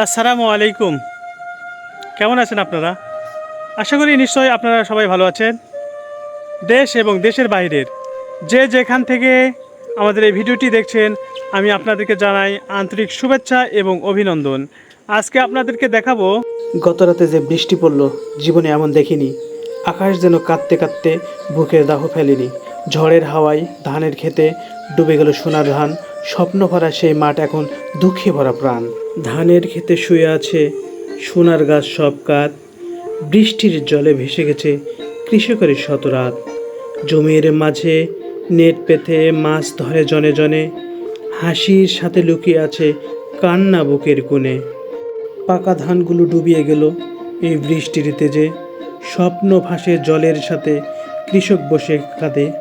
আসসালামু আলাইকুম। কেমন আছেন আপনারা? আশা করি নিশ্চয়ই আপনারা সবাই ভালো আছেন। দেশ এবং দেশের বাইরের যে যেখান থেকে আমাদের এই ভিডিওটি দেখছেন, আমি আপনাদেরকে জানাই আন্তরিক শুভেচ্ছা এবং অভিনন্দন। আজকে আপনাদেরকে দেখাবো গত রাতে যে বৃষ্টি পড়ল, জীবনে এমন দেখিনি। আকাশ যেন কাঁদতে কাঁদতে বুকের দাহ ফেলেনি। ঝড়ের হাওয়ায় ধানের খেতে ডুবে গেল সোনার ধান স্বপ্ন ভরা সেই মাঠ এখন দুঃখে ভরা প্রাণ। ধানের খেতে শুয়ে আছে সোনার গাছ সব কাত। বৃষ্টির জলে ভেসে গেছে কৃষকের শতরাত জমির মাঝে নেট পেতে মাছ ধরে জনে জনে। হাসির সাথে লুকিয়ে আছে কান্না বুকের কোণে। পাকা ধানগুলো ডুবিয়ে গেল এই বৃষ্টির তেজে। স্বপ্ন ভাসে জলের সাথে, কৃষক বসে কাঁদে।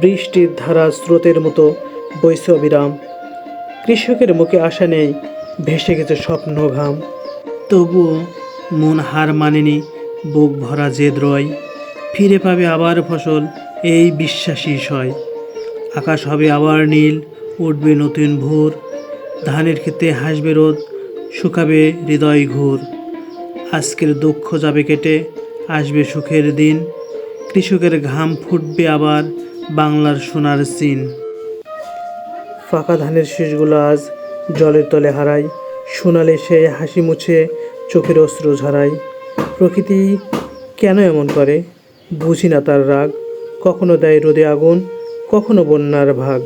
বৃষ্টির ধারা স্রোতের মতো বৈশ্য অবিরাম কৃষকের মুখে আশা নেই ভেসে গেছে স্বপ্ন ঘাম। তবুও মন হার মানেনি বুক ভরা জেদ রয়। ফিরে পাবে আবার ফসল, এই বিশ্বাসী সয়। আকাশ হবে আবার নীল, উঠবে নতুন ভোর। ধানের খেতে হাসবে রোদ, শুকাবে হৃদয় ঘোর। আজকের দুঃখ যাবে কেটে, আসবে সুখের দিন। কৃষকের ঘাম ফুটবে আবার বাংলার সোনার সিন। ফাঁকা ধানের শীষগুলো আজ জলের তলে হারাই শোনালে সে হাসি মুছে, চোখের অস্ত্র ঝাড়াই প্রকৃতি কেন এমন করে? বুঝি না তার রাগ। কখনো দেয় রোদে আগুন, কখনো বন্যার ভাগ।